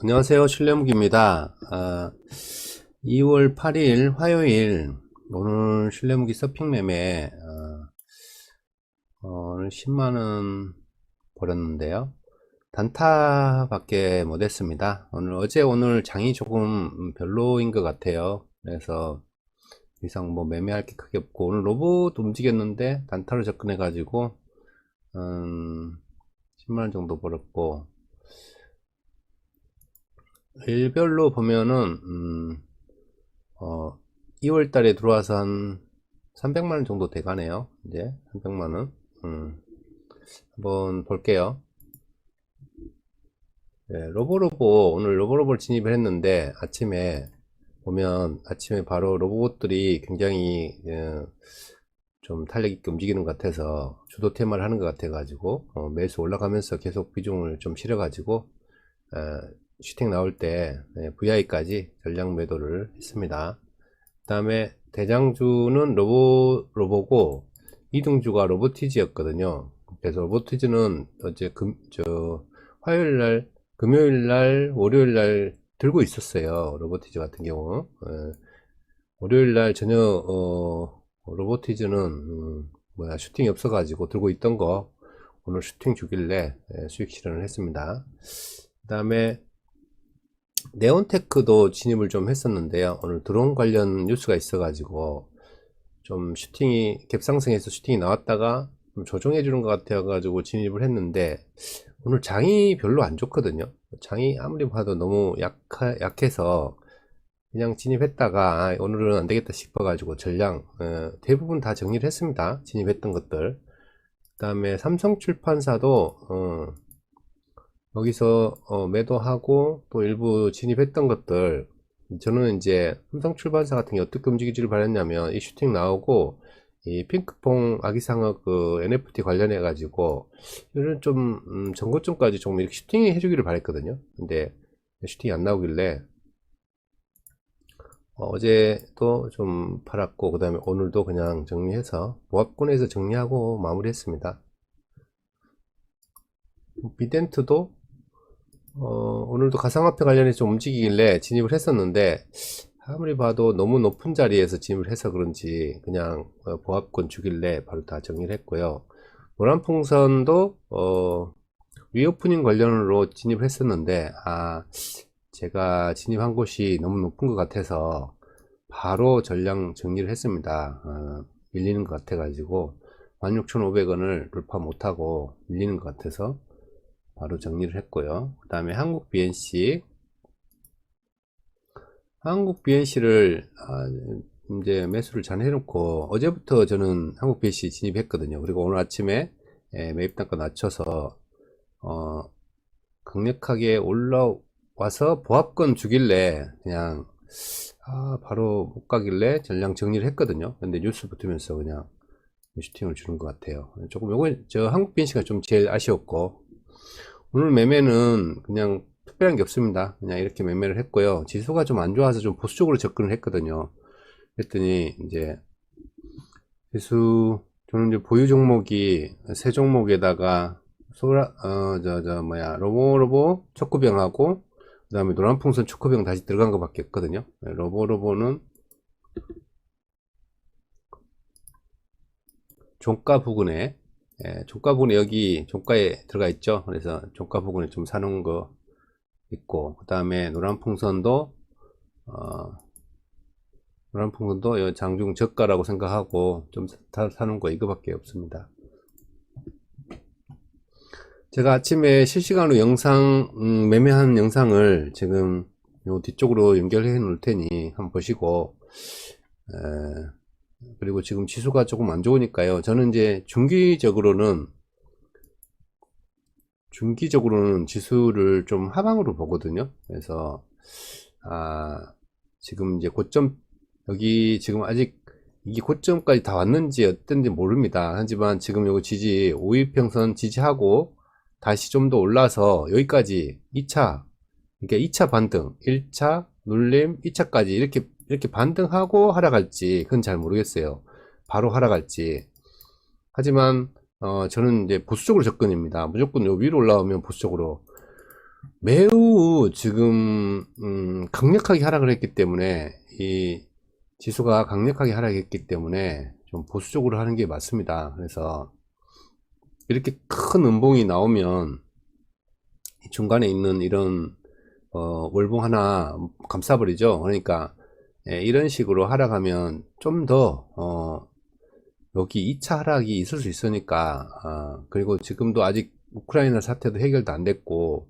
안녕하세요. 실내무기입니다. 아, 2월 8일 화요일 오늘 실내무기 서핑 매매 아, 어, 오늘 10만원 벌었는데요. 단타밖에 못했습니다. 오늘 어제 오늘 장이 조금 별로인 것 같아요. 그래서 이상 뭐 매매할 게 크게 없고 오늘 로봇 움직였는데 단타로 접근해 가지고 음, 10만원 정도 벌었고 일별로 보면은 음, 어, 2월 달에 들어와서 한 300만 원 정도 돼 가네요. 이제 300만 원. 음, 한번 볼게요. 네, 로보로보 오늘 로보로보를 진입을 했는데 아침에 보면 아침에 바로 로봇들이 굉장히 어, 좀 탄력 있게 움직이는 것 같아서 주도 테마를 하는 것 같아 가지고 어, 매수 올라가면서 계속 비중을 좀 실어 가지고 어, 슈팅 나올 때 VI까지 전량 매도를 했습니다. 그 다음에 대장주는 로보, 로보고 이등주가 로보티즈였거든요. 그래서 로보티즈는 어제 금, 저, 화요일 날, 금요일 날, 월요일 날 들고 있었어요. 로보티즈 같은 경우. 예. 월요일 날 저녁, 어, 로보티즈는, 음, 뭐야, 슈팅이 없어가지고 들고 있던 거, 오늘 슈팅 주길래 예, 수익 실현을 했습니다. 그 다음에 네온테크도 진입을 좀 했었는데요. 오늘 드론 관련 뉴스가 있어가지고 좀 슈팅이 갭상승해서 슈팅이 나왔다가 좀 조정해 주는 것 같아가지고 진입을 했는데 오늘 장이 별로 안 좋거든요. 장이 아무리 봐도 너무 약하, 약해서 그냥 진입했다가 아, 오늘은 안 되겠다 싶어가지고 전량 어, 대부분 다 정리를 했습니다. 진입했던 것들. 그 다음에 삼성출판사도 어, 여기서 어, 매도하고 또 일부 진입했던 것들 저는 이제 삼성 출판사 같은 게 어떻게 움직이지를 바랬냐면 이 슈팅 나오고 이 핑크퐁 아기상어 그 NFT 관련해 가지고 이런 좀 음, 전고점까지 좀 이렇게 슈팅 해주기를 바랬거든요. 근데 슈팅이 안 나오길래 어, 제도 좀 팔았고 그 다음에 오늘도 그냥 정리해서 모합권에서 정리하고 마무리했습니다. 비덴트도 어, 오늘도 가상화폐 관련해서 좀 움직이길래 진입을 했었는데 아무리 봐도 너무 높은 자리에서 진입을 해서 그런지 그냥 어, 보합권 주길래 바로 다 정리를 했고요. 노란풍선도 어, 리오프닝 관련으로 진입을 했었는데 아 제가 진입한 곳이 너무 높은 것 같아서 바로 전량 정리를 했습니다. 어, 밀리는 것 같아 가지고 16,500원을 돌파 못하고 밀리는 것 같아서 바로 정리를 했고요. 그 다음에 한국 BNC 한국 BNC를 아, 이제 매수를 잘 해놓고 어제부터 저는 한국 BNC 진입했거든요. 그리고 오늘 아침에 예, 매입 단가 낮춰서 어, 강력하게 올라와서 보합권 주길래 그냥 아, 바로 못 가길래 전량 정리를 했거든요. 근데 뉴스 붙으면서 그냥 슈팅을 주는 것 같아요. 조금 요거 저 한국 BNC가 좀 제일 아쉬웠고 오늘 매매는 그냥 특별한 게 없습니다. 그냥 이렇게 매매를 했고요. 지수가 좀 안 좋아서 좀 보수적으로 접근을 했거든요. 그랬더니 이제 지수 저는 이제 보유 종목이 세 종목에다가 소라 어저 저 뭐야 로보로보 초코병하고 그 다음에 노란풍선 초코병 다시 들어간 것밖에 없거든요. 네, 로보로보는 종가 부근에 예, 종가 부분에 여기 종가에 들어가 있죠. 그래서 종가 부분에 좀 사놓은 거 있고, 그 다음에 노란 풍선도, 어, 노란 풍선도 장중 저가라고 생각하고 좀 사, 사는 거 이거밖에 없습니다. 제가 아침에 실시간으로 영상, 음, 매매한 영상을 지금 요 뒤쪽으로 연결해 놓을 테니 한번 보시고, 에, 그리고 지금 지수가 조금 안 좋으니까요. 저는 이제 중기적으로는 중기적으로는 지수를 좀 하방으로 보거든요. 그래서 아 지금 이제 고점 여기 지금 아직 이게 고점까지 다 왔는지 어떤지 모릅니다. 하지만 지금 요거 지지 5일평선 지지하고 다시 좀 더 올라서 여기까지 2차 이게 2차 반등 1차 눌림 2차까지 이렇게 이렇게 반등하고 하락할지 그건 잘 모르겠어요. 바로 하락할지. 하지만 어, 저는 이제 보수적으로 접근입니다. 무조건 요 위로 올라오면 보수적으로 매우 지금 음, 강력하게 하락을 했기 때문에 이 지수가 강력하게 하락했기 때문에 좀 보수적으로 하는 게 맞습니다. 그래서 이렇게 큰 음봉이 나오면 이 중간에 있는 이런 어, 월봉 하나 감싸버리죠. 그러니까 예, 이런 식으로 하락하면 좀더 어, 여기 2차 하락이 있을 수 있으니까 아, 그리고 지금도 아직 우크라이나 사태도 해결도 안 됐고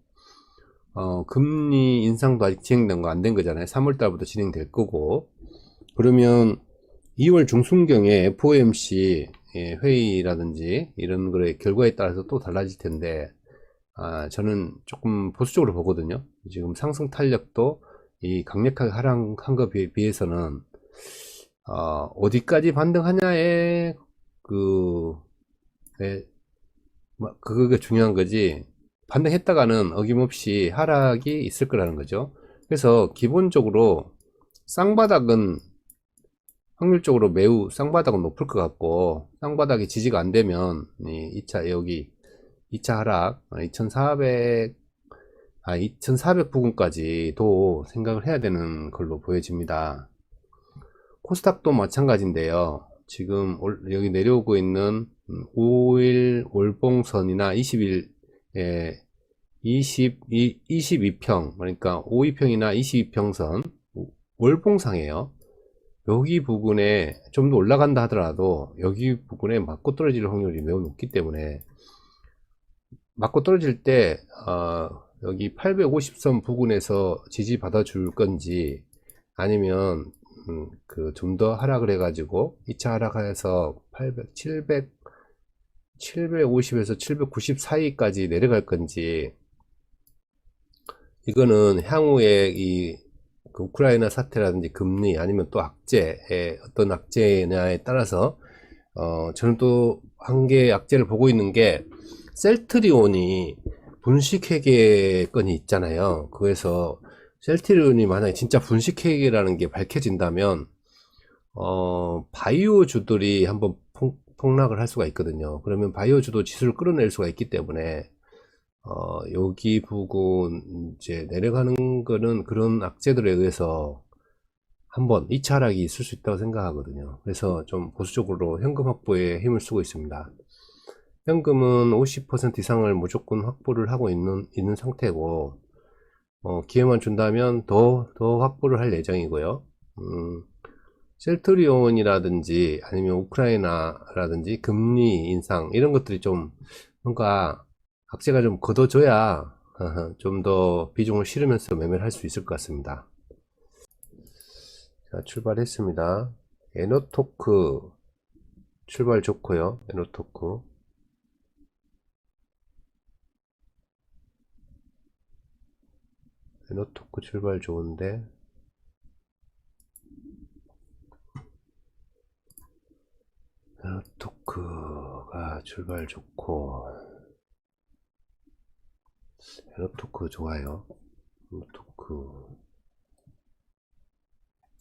어, 금리 인상도 아직 진행된 거 안 된 거잖아요. 3월 달부터 진행될 거고 그러면 2월 중순경에 FOMC 예, 회의라든지 이런 거의 결과에 따라서 또 달라질 텐데 아, 저는 조금 보수적으로 보거든요. 지금 상승 탄력도 이 강력하게 하락한 것에 비해서는 어, 디까지 반등하냐에 그 네, 뭐, 그게 중요한 거지 반등했다가는 어김없이 하락이 있을 거라는 거죠. 그래서 기본적으로 쌍바닥은 확률적으로 매우 쌍바닥은 높을 것 같고 쌍바닥이 지지가 안 되면 이 2차 여기 2차 하락 2400 아, 2400 부근까지도 생각을 해야 되는 걸로 보여집니다. 코스닥도 마찬가지인데요. 지금 여기 내려오고 있는 5일 월봉선이나 20일 에 22, 22평 그러니까 52평이나 22평선 월봉상이에요. 여기 부분에 좀 더 올라간다 하더라도 여기 부분에 맞고 떨어질 확률이 매우 높기 때문에 맞고 떨어질 때 어, 여기 850선 부근에서 지지 받아 줄 건지 아니면 음, 그좀 더 하락을 해 가지고 2차 하락해서 800 700 750에서 790 사이까지 내려갈 건지 이거는 향후에 이 그 우크라이나 사태라든지 금리 아니면 또 악재의 어떤 악재냐에 따라서 어 저는 또 한 개의 악재를 보고 있는 게 셀트리온이 분식회계 건이 있잖아요. 그래서 셀트리온이 만약에 진짜 분식회계라는 게 밝혀진다면 어 바이오주들이 한번 폭, 폭락을 할 수가 있거든요. 그러면 바이오주도 지수를 끌어낼 수가 있기 때문에 어, 여기 부근 이제 내려가는 거는 그런 악재들에 의해서 한번 2차 하락이 있을 수 있다고 생각하거든요. 그래서 좀 보수적으로 현금 확보에 힘을 쓰고 있습니다. 현금은 50% 이상을 무조건 확보를 하고 있는, 있는 상태고, 어, 기회만 준다면 더, 더 확보를 할 예정이고요. 음, 셀트리온이라든지 아니면 우크라이나라든지 금리 인상 이런 것들이 좀 뭔가 악재가 좀 걷어져야 좀 더 비중을 실으면서 매매를 할 수 있을 것 같습니다. 자, 출발했습니다. 에너토크 출발 좋고요. 에너토크 에너토크 출발 좋은데 에너토크가 출발 좋고 에어토크 좋아요. 에어토크.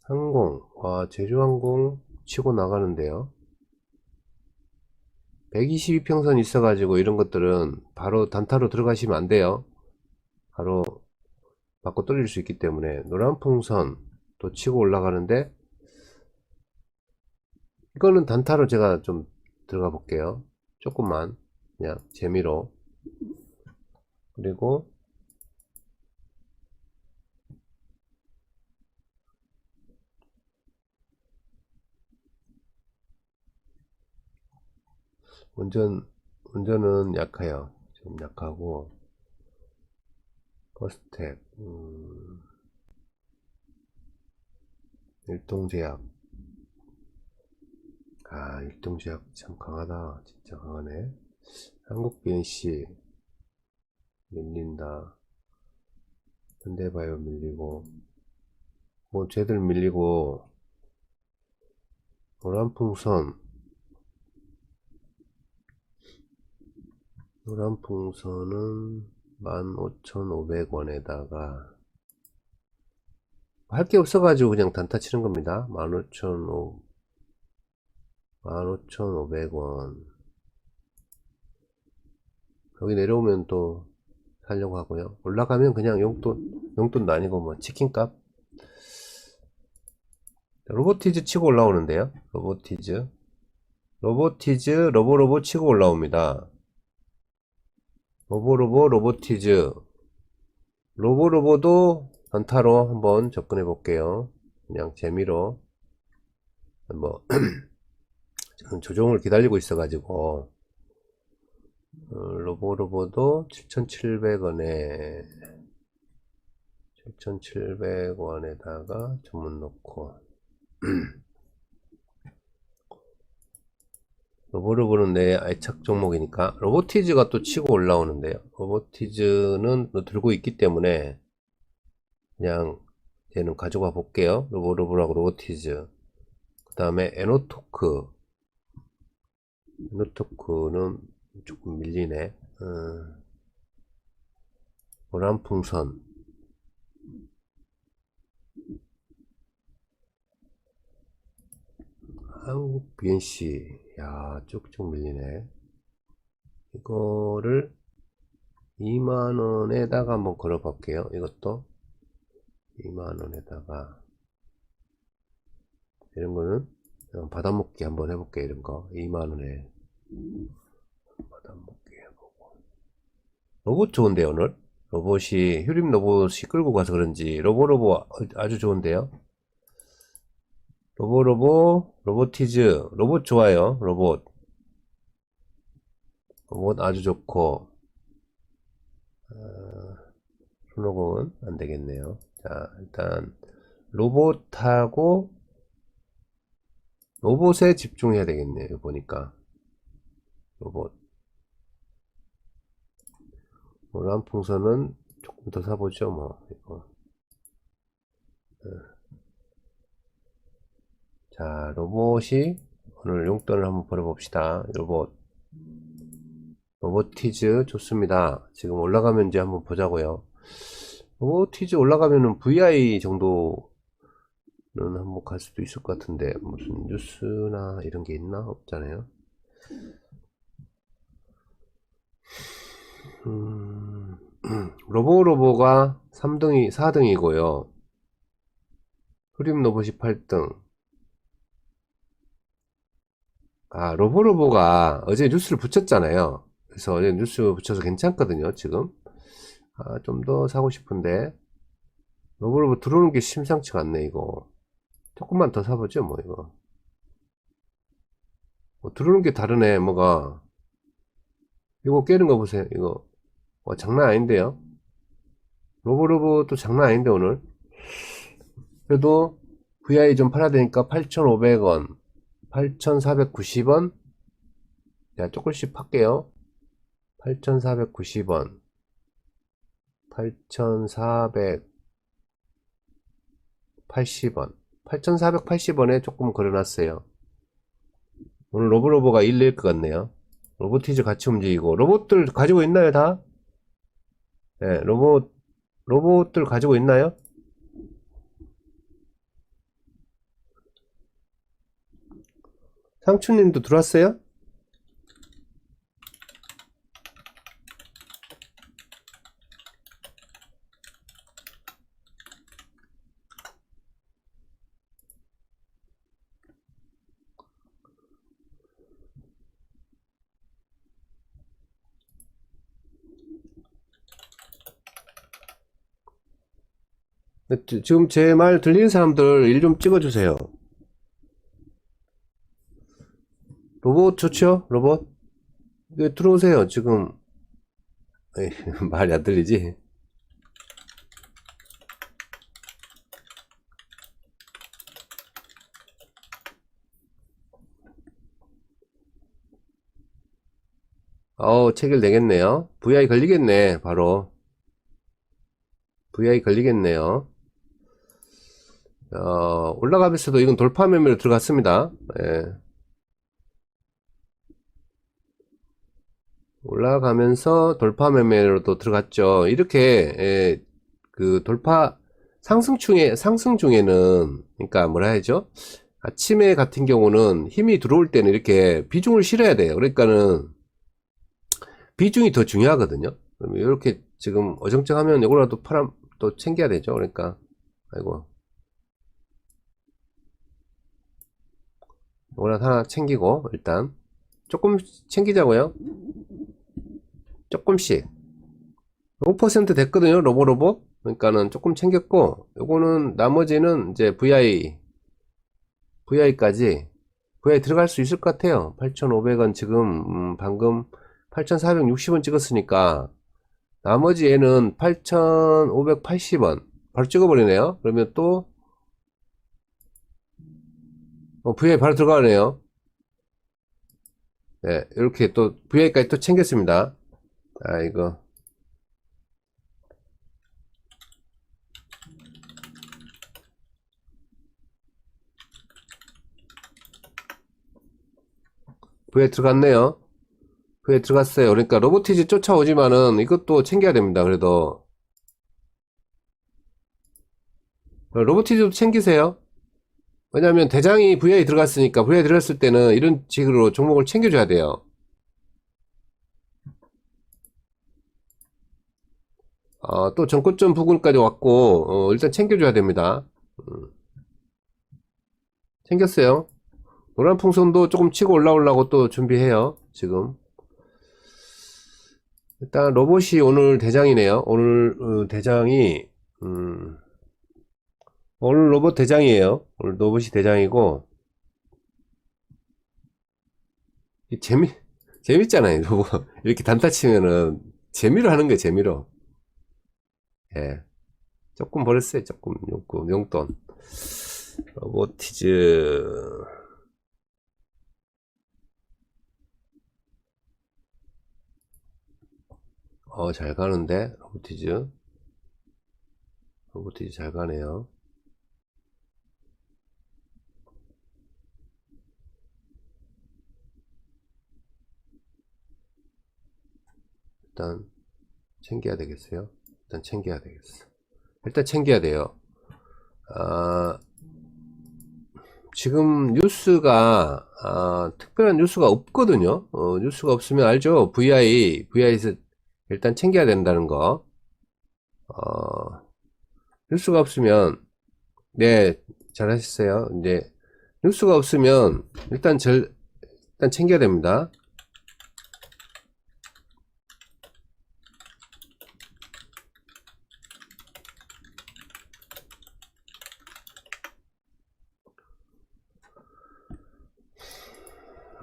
항공. 와, 제주항공 치고 나가는데요. 122평선 있어가지고 이런 것들은 바로 단타로 들어가시면 안 돼요. 바로 바꿔 떨릴 수 있기 때문에 노란 풍선 또 치고 올라가는데 이거는 단타로 제가 좀 들어가 볼게요. 조금만 그냥 재미로 그리고 운전 운전은 약해요. 좀 약하고 버스텍 음, 일동제약. 아 일동제약 참 강하다. 진짜 강하네. 한국 BNC 밀린다. 현대바이오 밀리고, 뭐, 쟤들 밀리고, 노란풍선, 노란풍선은 15,500원에다가, 할 게 없어가지고 그냥 단타 치는 겁니다. 15,500원. 15,500원. 여기 내려오면 또 하려고 하고요. 올라가면 그냥 용돈, 용돈도 아니고 뭐 치킨값. 로보티즈 치고 올라오는데요. 로보티즈. 로보티즈, 로보로보 치고 올라옵니다. 로보로보, 로보티즈. 로보로보도 단타로 한번 접근해 볼게요. 그냥 재미로. 뭐, 저는 조정을 기다리고 있어 가지고, 어, 로보로보도 7,700원에, 7,700원에다가 주문 넣고, 로보로보는 내 애착 종목이니까, 로보티즈가 또 치고 올라오는데요. 로보티즈는 또 들고 있기 때문에, 그냥, 얘는 가져가 볼게요. 로보로보라고 로보티즈. 그 다음에 에노토크. 에노토크는 조금 밀리네. 어. 노란풍선. 한국 BNC. 야, 쭉쭉 밀리네. 이거를 2만원에다가 한번 걸어 볼게요. 이것도 2만원에다가. 이런 거는 받아먹기 한번 해볼게 이런 거. 2만원에. 받아먹기 해보고. 로봇 좋은데요 오늘? 로봇이 휴림 로봇이 끌고 가서 그런지. 로보로보 아주 좋은데요 로보 로보 로보티즈 로봇 좋아요 로봇 로봇 아주 좋고 어, 손오공은 안되겠네요 자 일단 로봇하고 로봇에 집중해야 되겠네요. 보니까 로봇 노란 풍선은 조금 더 사보죠. 뭐 이거 네. 자 로봇이 오늘 용돈을 한번 벌어봅시다. 로봇 로보티즈 좋습니다. 지금 올라가면 이제 한번 보자고요. 로보티즈 올라가면은 VI 정도 는 한번 갈 수도 있을 것 같은데 무슨 뉴스나 이런 게 있나 없잖아요. 음, 로보로보가 3등이 4등이고요. 흐림 로봇이 8등. 아 로보로보가 어제 뉴스를 붙였잖아요. 그래서 어제 뉴스 붙여서 괜찮거든요. 지금. 아, 좀 더 사고 싶은데. 로보로보 들어오는 게 심상치가 않네 이거. 조금만 더 사보죠 뭐 이거. 뭐 들어오는 게 다르네 뭐가. 이거 깨는 거 보세요 이거. 와, 장난 아닌데요? 로보로보 또 장난 아닌데 오늘. 그래도 VI 좀 팔아야 되니까 8,500원 8,490원 자 조금씩 팔게요 8,490원 8,480원 8,480원에 조금 걸어놨어요. 오늘 로브로버가 1낼 것 같네요. 로보티즈 같이 움직이고 로봇들 가지고 있나요 다? 네, 로봇 로봇들 가지고 있나요? 상추님도 들어왔어요? 네, 지- 지금 제 말 들리는 사람들 일 좀 찍어주세요. 로봇 좋죠? 로봇? 네, 들어오세요. 지금 말이 안 들리지? 어우, 체결되겠네요. VI 걸리겠네, 바로. VI 걸리겠네요. 어, 올라가면서도 이건 돌파 매매로 들어갔습니다. 예. 올라가면서 돌파 매매로도 들어갔죠. 이렇게 예, 그 돌파 상승 중에 상승 중에는 그러니까 뭐라 해야죠? 아침에 같은 경우는 힘이 들어올 때는 이렇게 비중을 실어야 돼요. 그러니까는 비중이 더 중요하거든요. 그러면 이렇게 지금 어정쩡하면 이거라도 팔아 또 챙겨야 되죠. 그러니까 아이고 이거라도 하나 챙기고 일단 조금 챙기자고요. 조금씩 5% 됐거든요. 로보로보 그러니까는 조금 챙겼고 요거는 나머지는 이제 VI VI까지 VI 들어갈 수 있을 것 같아요. 8,500원 지금 음, 방금 8,460원 찍었으니까 나머지 얘는 8,580원 바로 찍어버리네요. 그러면 또 어, VI 바로 들어가네요. 네, 이렇게 또 VI까지 또 챙겼습니다. 아 이거 VI 들어갔네요. VI 들어갔어요. 그러니까 로보티즈 쫓아오지만은 이것도 챙겨야 됩니다. 그래도 로보티즈도 챙기세요. 왜냐면 대장이 VI 들어갔으니까 VI 들어갔을 때는 이런 식으로 종목을 챙겨줘야 돼요. 어, 또 전고점 부근까지 왔고 어, 일단 챙겨줘야 됩니다. 음. 챙겼어요. 노란 풍선도 조금 치고 올라오려고 또 준비해요. 지금. 일단 로봇이 오늘 대장이네요. 오늘 어, 대장이 음, 오늘 로봇 대장이에요. 오늘 로봇이 대장이고 이 재미 재밌잖아요. 로봇 이렇게 단타 치면은 재미로 하는 거예요. 재미로. 예. 조금 버렸어요. 조금 용돈 용돈. 로보티즈 어, 잘 가는데, 로보티즈. 로보티즈 잘 가네요. 일단, 챙겨야 되겠어요. 일단 챙겨야 되겠어. 일단 챙겨야 돼요. 아, 지금 뉴스가, 아, 특별한 뉴스가 없거든요. 어, 뉴스가 없으면 알죠? VI, VI에서 일단 챙겨야 된다는 거. 어, 뉴스가 없으면, 네, 잘하셨어요. 이제, 뉴스가 없으면, 일단 절, 일단 챙겨야 됩니다.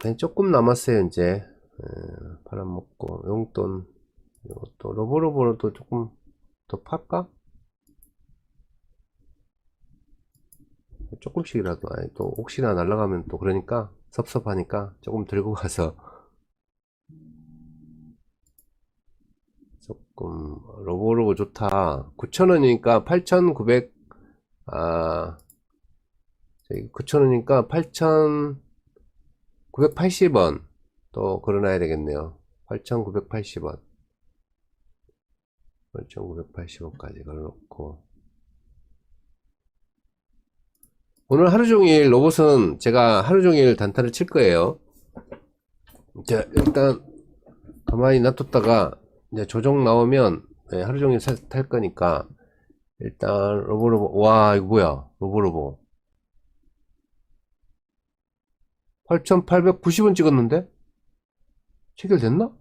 네, 조금 남았어요, 이제. 에, 팔아먹고, 용돈, 이것도, 로보로보로 또 조금 더 팔까? 조금씩이라도, 아니, 또, 혹시나 날아가면 또 그러니까, 섭섭하니까, 조금 들고 가서, 조금, 로보로보 좋다. 9,000원이니까 8,900, 아, 9,000원이니까 8,000, 980원. 또 걸어놔야 되겠네요. 8,980원. 8,980원까지 걸어놓고. 오늘 하루 종일 로봇은 제가 하루 종일 단타를 칠 거예요. 자 일단 가만히 놔뒀다가 이제 조정 나오면 네, 하루 종일 사- 탈 거니까 일단 로보로보 와 이거 뭐야? 로보로보 8,890원 찍었는데? 체결됐나?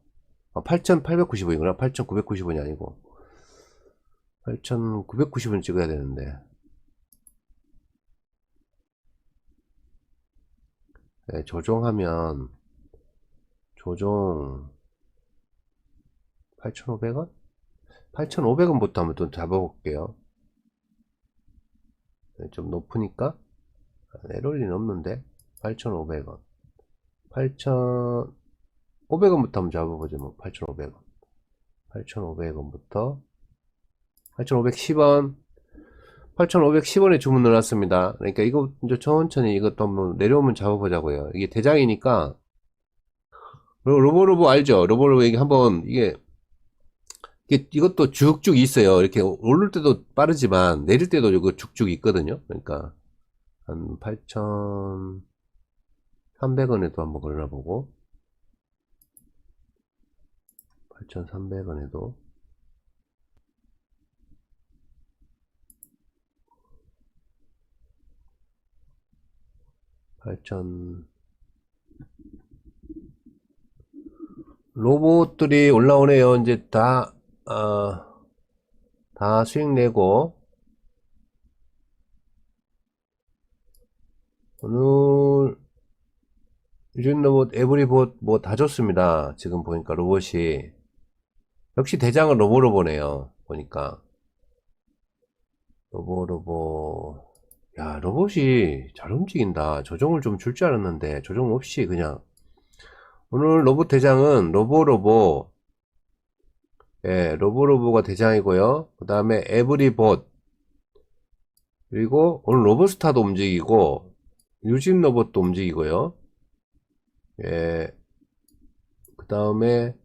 아, 8,890원이구나. 8,990원이 아니고. 8,990원 찍어야 되는데. 네, 조정하면, 조정, 8,500원? 8,500원부터 한번 또 잡아볼게요. 네, 좀 높으니까? 내려올 리는 없는데? 8,500원. 8,500원부터 한번 잡아보죠. 뭐, 8,500원. 8,500원부터 8,510원. 8,510원에 주문 넣어놨습니다. 그러니까 이거 이제 천천히 이것도 한번 내려오면 잡아보자고요. 이게 대장이니까 로- 로보로보 알죠? 로보로보 이게 한번 이게 이것도 쭉쭉 있어요. 이렇게 오를 때도 빠르지만 내릴 때도 이거 쭉쭉 있거든요. 그러니까 한8,000 8,300원에도 한번 걸러보고 8,300원에도 8,000 로봇들이 올라오네요. 이제 다, 어, 다 수익 내고 어느 유진 로봇, 에브리봇 뭐 다 좋습니다. 지금 보니까 로봇이 역시 대장은 로보로 보네요. 보니까 로보 로보 야 로봇이 잘 움직인다. 조정을 좀 줄 줄 알았는데 조정 없이 그냥 오늘 로봇 대장은 로보 로보 예, 로보 로보가 대장이고요. 그 다음에 에브리봇 그리고 오늘 로보스타도 움직이고 유진 로봇도 움직이고요. 예, 그 다음에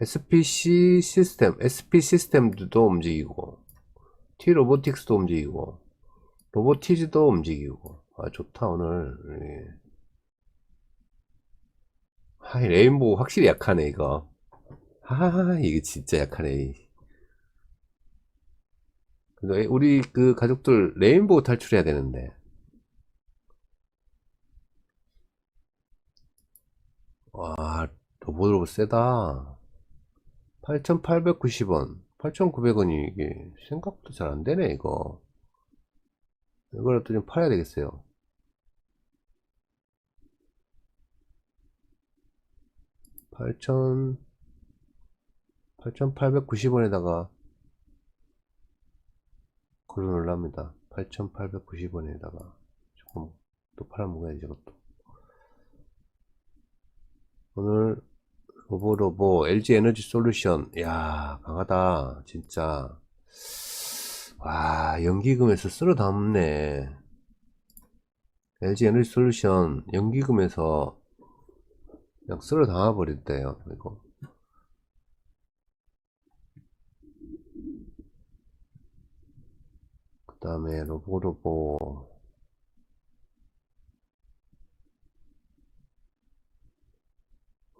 SPC 시스템, SP 시스템도 움직이고 T 로보틱스도 움직이고 로보티즈도 움직이고 아 좋다 오늘 예. 아, 이 레인보우 확실히 약하네, 이거. 아, 이게 진짜 약하네. 근데 우리 그 가족들 레인보우 탈출해야 되는데. 와, 로봇로봇 세다. 8,890원. 8,900원이 이게 생각보다 잘 안 되네, 이거. 이거라도 좀 팔아야 되겠어요. 8,000, 8,890원에다가 걸어 놓으랍니다. 8,890원에다가 조금 또 팔아먹어야지, 이것도. 오늘 로보로보 LG 에너지 솔루션, 야 강하다, 진짜. 와, 연기금에서 쓸어 담네. LG 에너지 솔루션 연기금에서 그냥 쓸어 담아 버렸대요, 이거. 그 다음에 로보로보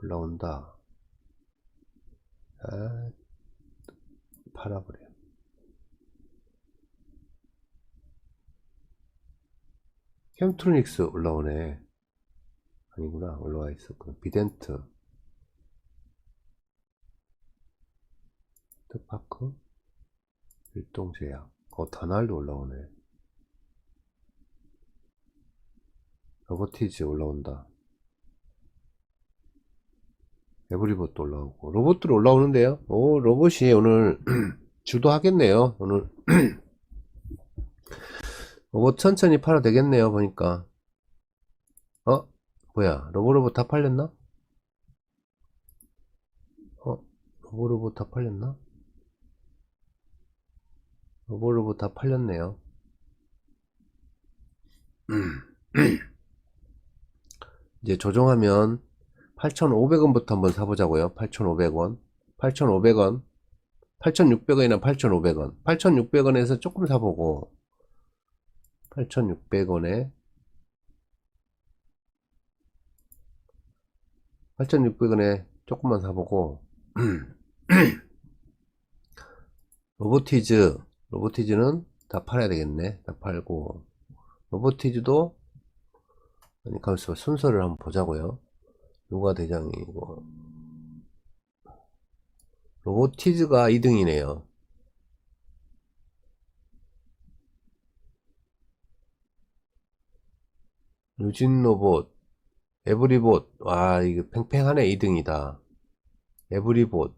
올라온다. 아, 팔아버려. 캠트로닉스 올라오네. 아니구나. 올라와 있었구나. 비덴트. 특파크. 일동제약. 어, 다날도 올라오네. 로보티즈 올라온다. 에브리봇도 올라오고. 로봇들 올라오는데요. 오, 로봇이 오늘 주도하겠네요. 오늘. 로봇 천천히 팔아 되겠네요. 보니까. 어? 뭐야 로보로봇 다 팔렸나? 어? 로보로봇 다 팔렸나? 로보로봇 다 팔렸네요 이제 조정하면 8,500원부터 한번 사보자고요. 8,500원. 8,500원. 8,600원이나 8,500원. 8,600원에서 조금 사보고. 8,600원에 8,600원에 조금만 사보고. 로보티즈. 로보티즈는 다 팔아야 되겠네. 다 팔고. 로보티즈도 아니 가만있어 순서를 한번 보자고요 누가 대장이고. 로보티즈가 2등이네요. 유진 로봇 에브리봇. 와 이거 팽팽하네 2등이다. 에브리봇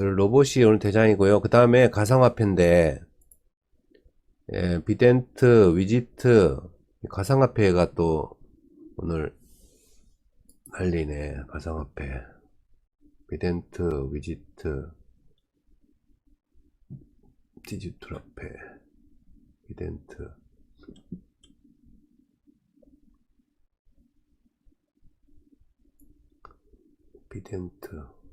로봇이 오늘 대장이고요. 그 다음에 가상화폐인데 예, 비덴트 위지트 가상화폐가 또 오늘 난리네 가상화폐. 비덴트 위지트 디지털 화폐. 비덴트. 비덴트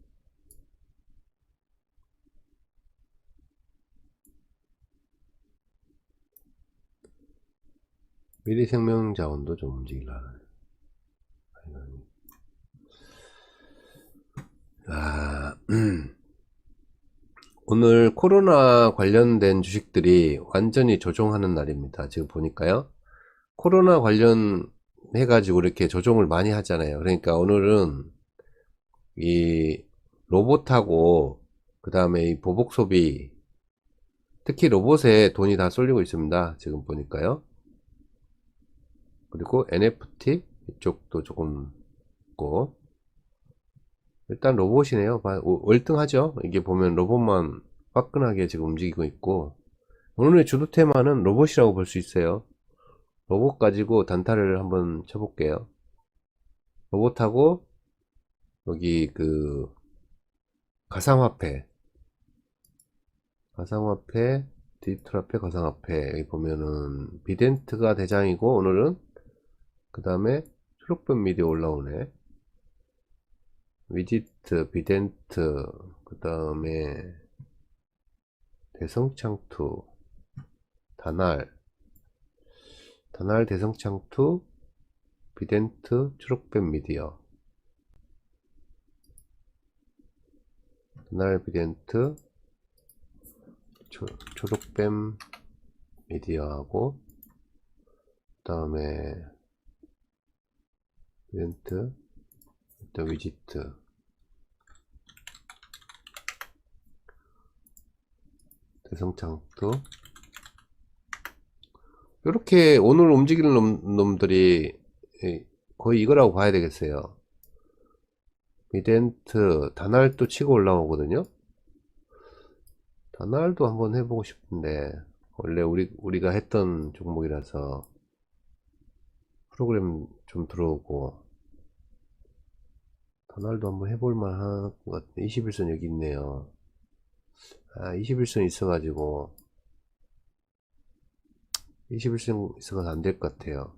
미래 생명 자원도 좀 움직이라. 아, 오늘 코로나 관련된 주식들이 완전히 조종하는 날입니다. 지금 보니까요. 코로나 관련해가지고 이렇게 조종을 많이 하잖아요. 그러니까 오늘은 이 로봇하고 그 다음에 이 보복 소비 특히 로봇에 돈이 다 쏠리고 있습니다. 지금 보니까요. 그리고 NFT 이쪽도 조금 있고 일단 로봇이네요. 월등하죠. 이게 보면 로봇만 화끈하게 지금 움직이고 있고 오늘의 주도 테마는 로봇이라고 볼 수 있어요. 로봇 가지고 단타를 한번 쳐볼게요. 로봇하고 여기 그 가상화폐 가상화폐 디지털화폐 가상화폐 여기 보면은 비덴트가 대장이고 오늘은 그 다음에 초록변 미디어 올라오네. 위지트 비덴트 그 다음에 대성창투 다날 다날 대성창투 비덴트 초록변 미디어. 다날 비덴트 초, 초록뱀 미디어하고 그 다음에 이벤트 또 위지트 대성창도. 이렇게 오늘 움직이는 놈, 놈들이 이- 거의 이거라고 봐야 되겠어요. 미덴트 다날도 치고 올라오거든요. 다날도 한번 해보고 싶은데 원래 우리 우리가 했던 종목이라서 프로그램 좀 들어오고 다날도 한번 해볼 만 한 것 같아 21선 여기 있네요. 아 21선 있어가지고 21선 있어서 안 될 것 같아요.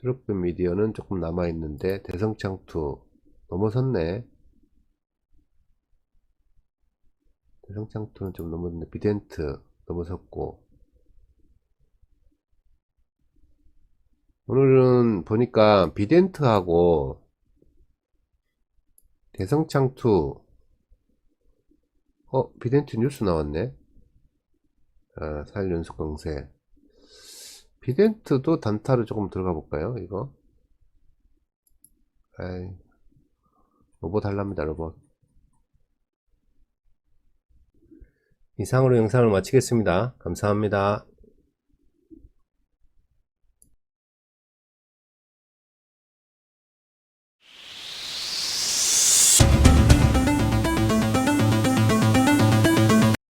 트럭변 미디어는 조금 남아있는데 대성창투 넘어섰네. 대성창투는 좀 넘었는데 비덴트 넘어섰고 오늘은 보니까 비덴트하고 대성창투. 어 비덴트 뉴스 나왔네. 아, 4일 연속 강세. 비덴트도 단타로 조금 들어가 볼까요 이거? 아이 로봇 할랍니다 로봇. 이상으로 영상을 마치겠습니다. 감사합니다